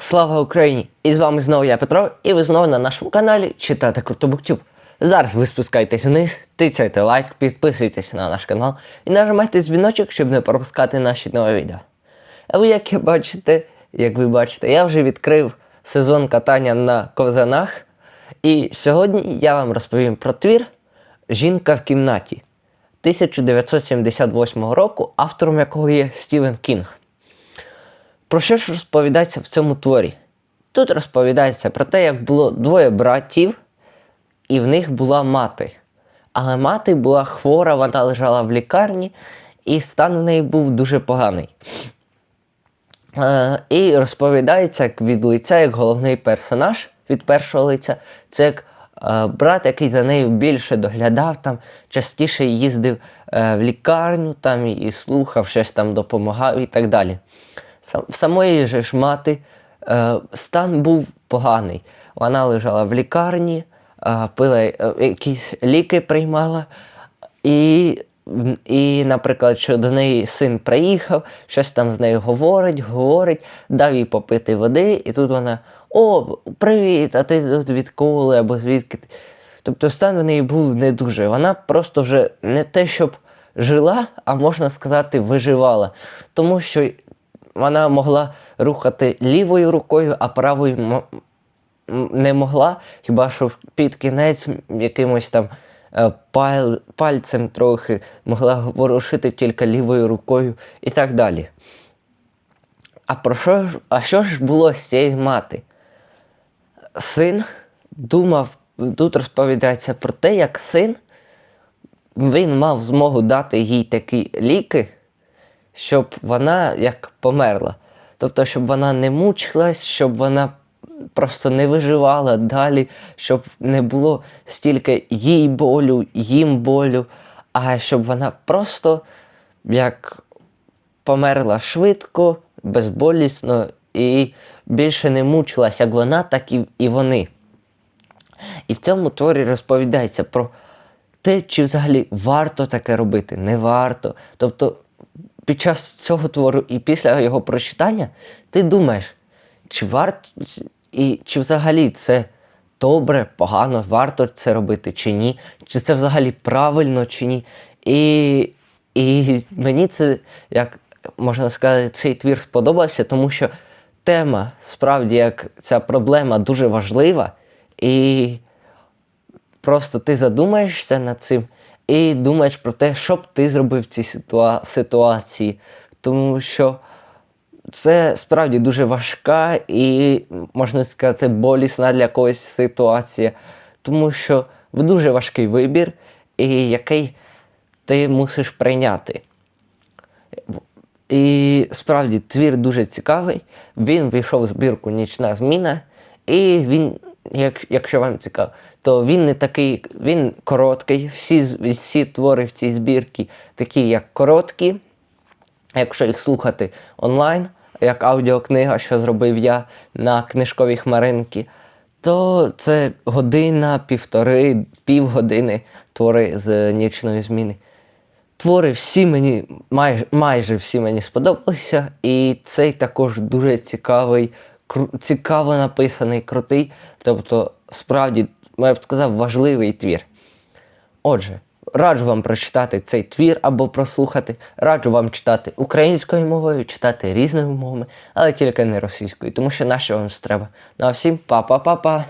Слава Україні! І з вами знову я Петро, і ви знову на нашому каналі Читати Круто Буктюб. Зараз ви спускайтесь вниз, тицяйте лайк, підписуйтесь на наш канал і нажимайте дзвіночок, щоб не пропускати наші нові відео. А ви, як бачите, як ви бачите, я вже відкрив сезон катання на ковзанах. І сьогодні я вам розповім про твір Жінка в кімнаті 1978 року, автором якого є Стівен Кінг. Про що ж розповідається в цьому творі? Тут розповідається про те, як було двоє братів, і в них була мати. Але мати була хвора, вона лежала в лікарні, і стан в неї був дуже поганий. Е, і розповідається як від лиця, як головний персонаж від першого лиця. Це як е, брат, який за нею більше доглядав, там частіше їздив е, в лікарню там, і слухав, щось там допомагав і так далі. В самої ж мати е, стан був поганий. Вона лежала в лікарні, е, пила е, якісь ліки приймала. І, і, наприклад, що до неї син приїхав, щось там з нею говорить, говорить, дав їй попити води, і тут вона: О, привіт! А ти тут відколи або звідки? Тобто стан в неї був не дуже. Вона просто вже не те, щоб жила, а можна сказати, виживала. Тому що вона могла рухати лівою рукою, а правою не могла, хіба що під кінець якимось там е, паль, пальцем трохи могла ворушити тільки лівою рукою і так далі. А про що а що ж було з цією мати? Син думав, тут розповідається про те, як син він мав змогу дати їй такі ліки, щоб вона як померла. Тобто, щоб вона не мучилась, щоб вона просто не виживала далі, щоб не було стільки їй болю, їм болю, а щоб вона просто як померла швидко, безболісно і більше не мучилась як вона, так і, і вони. І в цьому творі розповідається про те, чи взагалі варто таке робити, не варто. Тобто під час цього твору і після його прочитання ти думаєш, чи варто, і чи взагалі це добре, погано, варто це робити чи ні, чи це взагалі правильно чи ні. І, і мені це, як можна сказати, цей твір сподобався, тому що тема справді як ця проблема дуже важлива, і просто ти задумаєшся над цим і думаєш про те, що б ти зробив в цій ситуа- ситуації. Тому що це справді дуже важка і, можна сказати, болісна для когось ситуація. Тому що дуже важкий вибір, і який ти мусиш прийняти. І справді твір дуже цікавий. Він вийшов в збірку Нічна зміна, і він, як, якщо вам цікаво, то він не такий, він короткий. Всі, всі твори в цій збірці такі, як короткі, якщо їх слухати онлайн, як аудіокнига, що зробив я на книжковій хмаринці, то це година, півтори, півгодини твори з нічної зміни. Твори всі мені, майже, майже всі мені сподобалися, і цей також дуже цікавий, цікаво написаний, крутий, тобто, справді, я б сказав, важливий твір. Отже, раджу вам прочитати цей твір або прослухати. Раджу вам читати українською мовою, читати різними мовами, але тільки не російською, тому що наше вам треба. Ну а всім па-па-па-па!